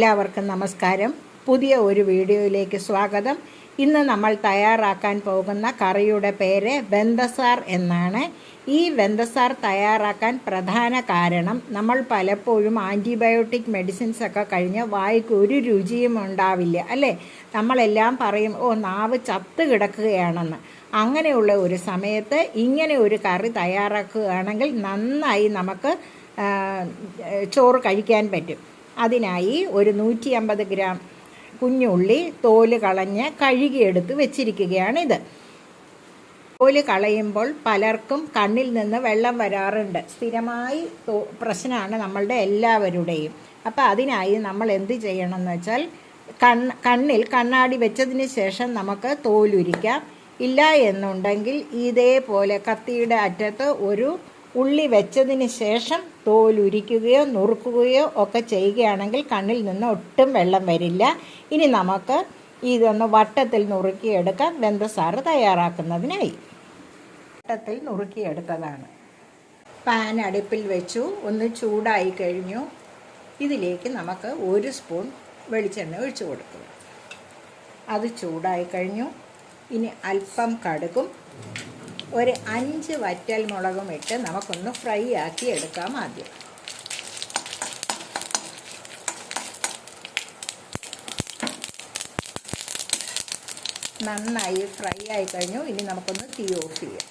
എല്ലാവർക്കും നമസ്കാരം. പുതിയ ഒരു വീഡിയോയിലേക്ക് സ്വാഗതം. ഇന്ന് നമ്മൾ തയ്യാറാക്കാൻ പോകുന്ന കറിയുടെ പേര് വെന്തസാർ എന്നാണ്. ഈ വെന്തസാർ തയ്യാറാക്കാൻ പ്രധാന കാരണം നമ്മൾ പലപ്പോഴും ആന്റിബയോട്ടിക് മെഡിസിൻസ് ഒക്കെ കഴിഞ്ഞ് വായിക്ക് ഒരു രുചിയും ഉണ്ടാവില്ല അല്ലേ? നമ്മളെല്ലാം പറയും ഓ നാവ് ചത്ത് കിടക്കുകയാണെന്ന്. അങ്ങനെയുള്ള ഒരു സമയത്ത് ഇങ്ങനെ ഒരു കറി തയ്യാറാക്കുകയാണെങ്കിൽ നന്നായി നമുക്ക് ചോറ് കഴിക്കാൻ പറ്റും. അതിനായി ഒരു നൂറ്റി അമ്പത് ഗ്രാം കുഞ്ഞുള്ളി തോൽ കളഞ്ഞ് കഴുകിയെടുത്ത് വെച്ചിരിക്കുകയാണിത്. തോൽ കളയുമ്പോൾ പലർക്കും കണ്ണിൽ നിന്ന് വെള്ളം വരാറുണ്ട്. സ്ഥിരമായി പ്രശ്നമാണ് നമ്മളുടെ എല്ലാവരുടെയും. അപ്പോൾ അതിനായി നമ്മൾ എന്ത് ചെയ്യണമെന്ന് വെച്ചാൽ കണ്ണ് കണ്ണിൽ കണ്ണാടി വെച്ചതിന് ശേഷം നമുക്ക് തോലുരിക്കാം. ഇല്ല എന്നുണ്ടെങ്കിൽ ഇതേപോലെ കത്തിയുടെ അറ്റത്ത് ഒരു ഉള്ളി വെച്ചതിന് ശേഷം തോലുരിക്കുകയോ നുറുക്കുകയോ ഒക്കെ ചെയ്യുകയാണെങ്കിൽ കണ്ണിൽ നിന്ന് ഒട്ടും വെള്ളം വരില്ല. ഇനി നമുക്ക് ഇതൊന്ന് വട്ടത്തിൽ നുറുക്കിയെടുക്കാം. വെന്തസാറ് തയ്യാറാക്കുന്നതിനായി. വട്ടത്തിൽ നുറുക്കിയെടുത്തതാണ്. പാൻ അടുപ്പിൽ വെച്ചു. ഒന്ന് ചൂടായി കഴിഞ്ഞു. ഇതിലേക്ക് നമുക്ക് ഒരു സ്പൂൺ വെളിച്ചെണ്ണ ഒഴിച്ചു കൊടുക്കുക അത് ചൂടായി കഴിഞ്ഞു. ഇനി അല്പം കടുകും ഒരു അഞ്ച് വറ്റൽ മുളകും ഇട്ട് നമുക്കൊന്ന് ഫ്രൈ ആക്കി എടുക്കാം ആദ്യം. നന്നായി ഫ്രൈ ആയി കഴിഞ്ഞു. ഇനി നമുക്കൊന്ന് തീ ഓഫ് ചെയ്യാം.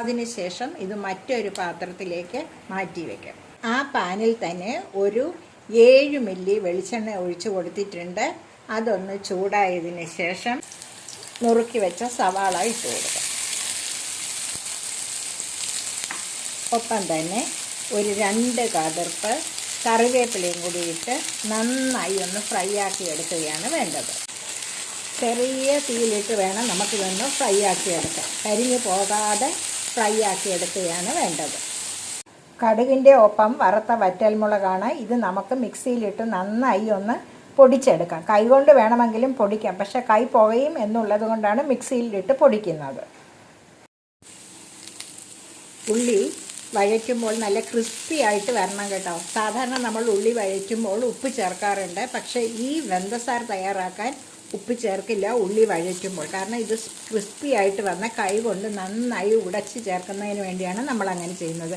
അതിനുശേഷം ഇത് മറ്റൊരു പാത്രത്തിലേക്ക് മാറ്റി വയ്ക്കാം ആ പാനിൽ തന്നെ ഒരു ഏഴ് മില്ലി വെളിച്ചെണ്ണ ഒഴിച്ചു കൊടുത്തിട്ടുണ്ട്. അതൊന്ന് ചൂടായതിന് ശേഷം നുറുക്കി വെച്ച സവാള ഇട്ട് കൊടുക്കാം. ഒപ്പം തന്നെ ഒരു രണ്ട് കതിർപ്പ് കറിവേപ്പിലയും കൂടി ഇട്ട് നന്നായി ഒന്ന് ഫ്രൈ ആക്കി എടുക്കുകയാണ് വേണ്ടത്. ചെറിയ തീയിലിട്ട് വേണം നമുക്കിതൊന്ന് ഫ്രൈ ആക്കി എടുക്കാം കരിഞ്ഞു പോകാതെ ഫ്രൈ ആക്കി എടുക്കുകയാണ് വേണ്ടത്. കടുകിന്റെ ഒപ്പം വറുത്ത വറ്റൽമുളകാണ്. ഇത് നമുക്ക് മിക്സിയിലിട്ട് നന്നായി ഒന്ന് പൊടിച്ചെടുക്കാം. കൈകൊണ്ട് വേണമെങ്കിലും പൊടിക്കാം. പക്ഷെ കൈ പുകയും എന്നുള്ളത് കൊണ്ടാണ് മിക്സിയിലിട്ട് പൊടിക്കുന്നത്. ഉള്ളി വഴറ്റുമ്പോൾ നല്ല ക്രിസ്പി ആയിട്ട് വരണം കേട്ടോ. സാധാരണ നമ്മൾ ഉള്ളി വഴയ്ക്കുമ്പോൾ ഉപ്പ് ചേർക്കാറുണ്ട്. പക്ഷേ ഈ വെന്തസാർ തയ്യാറാക്കാൻ ഉപ്പ് ചേർക്കില്ല ഉള്ളി വഴറ്റുമ്പോൾ കാരണം ഇത് ക്രിസ്പി ആയിട്ട് വന്ന കൈ കൊണ്ട് നന്നായി ഉടച്ച് ചേർക്കുന്നതിന് വേണ്ടിയാണ് നമ്മൾ അങ്ങനെ ചെയ്യുന്നത്.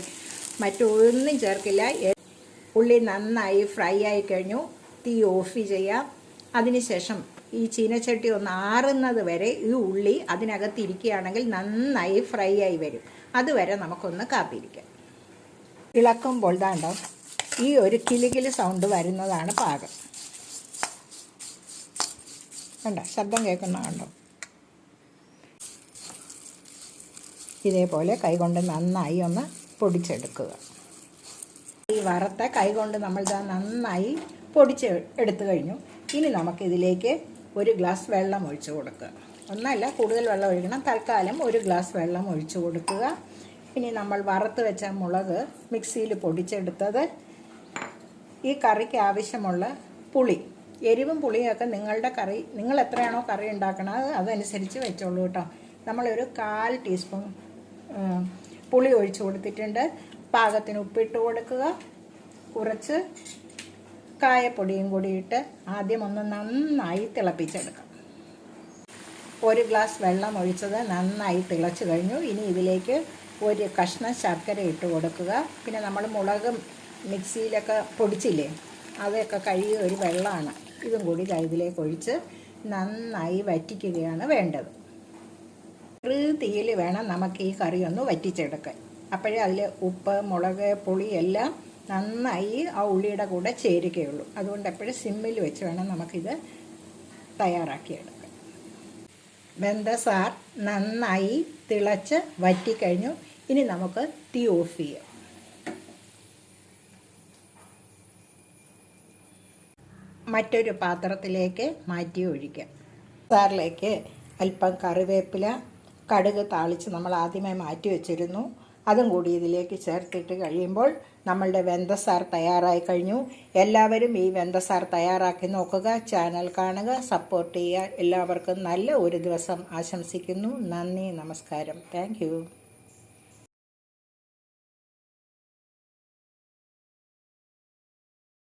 മറ്റൊന്നും ചേർക്കില്ല. ഉള്ളി നന്നായി ഫ്രൈ ആയി കഴിഞ്ഞു. തീ ഓഫ് ചെയ്യാം. അതിനുശേഷം ഈ ചീനച്ചട്ടി ഒന്ന് ആറുന്നത് വരെ ഈ ഉള്ളി അതിനകത്ത് ഇരിക്കുകയാണെങ്കിൽ നന്നായി ഫ്രൈ ആയി വരും. അതുവരെ നമുക്കൊന്ന് കാത്തിരിക്കാം ഇളക്കുമ്പോൾ ദാണ്ടോ ഈ ഒരു കിലുകിൽ സൗണ്ട് വരുന്നതാണ് പാകം. കണ്ടോ ശബ്ദം കേൾക്കുന്ന കണ്ടോ? ഇതേപോലെ കൈകൊണ്ട് നന്നായി ഒന്ന് പൊടിച്ചെടുക്കുക. ഈ വറുത്ത കൈകൊണ്ട് നമ്മൾ നന്നായി പൊടിച്ച് എടുത്തു കഴിഞ്ഞു. ഇനി നമുക്കിതിലേക്ക് ഒരു ഗ്ലാസ് വെള്ളം ഒഴിച്ചു കൊടുക്കുക. ഒന്നല്ല കൂടുതൽ വെള്ളം ഒഴിക്കണം. തൽക്കാലം ഒരു ഗ്ലാസ് വെള്ളം ഒഴിച്ചു കൊടുക്കുക. ഇനി നമ്മൾ വറുത്ത് വെച്ച മുളക് മിക്സിയിൽ പൊടിച്ചെടുത്തത്. ഈ കറിക്ക് ആവശ്യമുള്ള പുളി. എരിവും പുളിയൊക്കെ നിങ്ങളുടെ കറി നിങ്ങൾ എത്രയാണോ കറി ഉണ്ടാക്കണത് അതനുസരിച്ച് വെച്ചോളൂ കേട്ടോ. നമ്മളൊരു കാൽ ടീസ്പൂൺ പുളി ഒഴിച്ചു കൊടുത്തിട്ടുണ്ട്. പാകത്തിന് ഉപ്പിട്ട് കൊടുക്കുക. കുറച്ച് കായപ്പൊടിയും കൂടി ഇട്ട് ആദ്യം ഒന്ന് നന്നായി തിളപ്പിച്ചെടുക്കാം. ഒരു ഗ്ലാസ് വെള്ളം ഒഴിച്ചത് നന്നായി തിളച്ച് കഴിഞ്ഞു. ഇനി ഇതിലേക്ക് ഒരു കഷ്ണം ശർക്കര ഇട്ട് കൊടുക്കുക. പിന്നെ നമ്മൾ മുളക് മിക്സിയിലൊക്കെ പൊടിച്ചില്ലേ അതൊക്കെ കഴുകിയ ഒരു വെള്ളമാണ്. ഇതും കൂടി ഇതിലേക്ക് ഒഴിച്ച് നന്നായി വറ്റിക്കുകയാണ് വേണ്ടത്. തീയിൽ വേണം നമുക്ക് ഈ കറിയൊന്ന് വറ്റിച്ചെടുക്കാൻ. അപ്പോഴേ അതിൽ ഉപ്പ് മുളക് പുളി എല്ലാം നന്നായി ആ ഉള്ളിയുടെ കൂടെ ചേരുകയുള്ളൂ. അതുകൊണ്ട് എപ്പോഴും സിമ്മിൽ വെച്ച് വേണം നമുക്കിത് തയ്യാറാക്കിയെടുക്കാം ബന്ധസാർ നന്നായി തിളച്ച് വറ്റിക്കഴിഞ്ഞു. ഇനി നമുക്ക് തീ ഓഫ് ചെയ്യാം. മറ്റൊരു പാത്രത്തിലേക്ക് മാറ്റി ഒഴിക്കാം. സാറിലേക്ക് അല്പം കറിവേപ്പില കടുക് താളിച്ച് നമ്മൾ ആദ്യമേ മാറ്റി വെച്ചിരുന്നു. അതും കൂടി ഇതിലേക്ക് ചേർത്തിട്ട് കഴിയുമ്പോൾ നമ്മളുടെ വെന്തസാർ തയ്യാറായി കഴിഞ്ഞു. എല്ലാവരും ഈ വെന്തസാർ തയ്യാറാക്കി നോക്കുക ചാനൽ കാണുക സപ്പോർട്ട് ചെയ്യുക. എല്ലാവർക്കും നല്ല ഒരു ദിവസം ആശംസിക്കുന്നു. നന്ദി നമസ്കാരം. താങ്ക്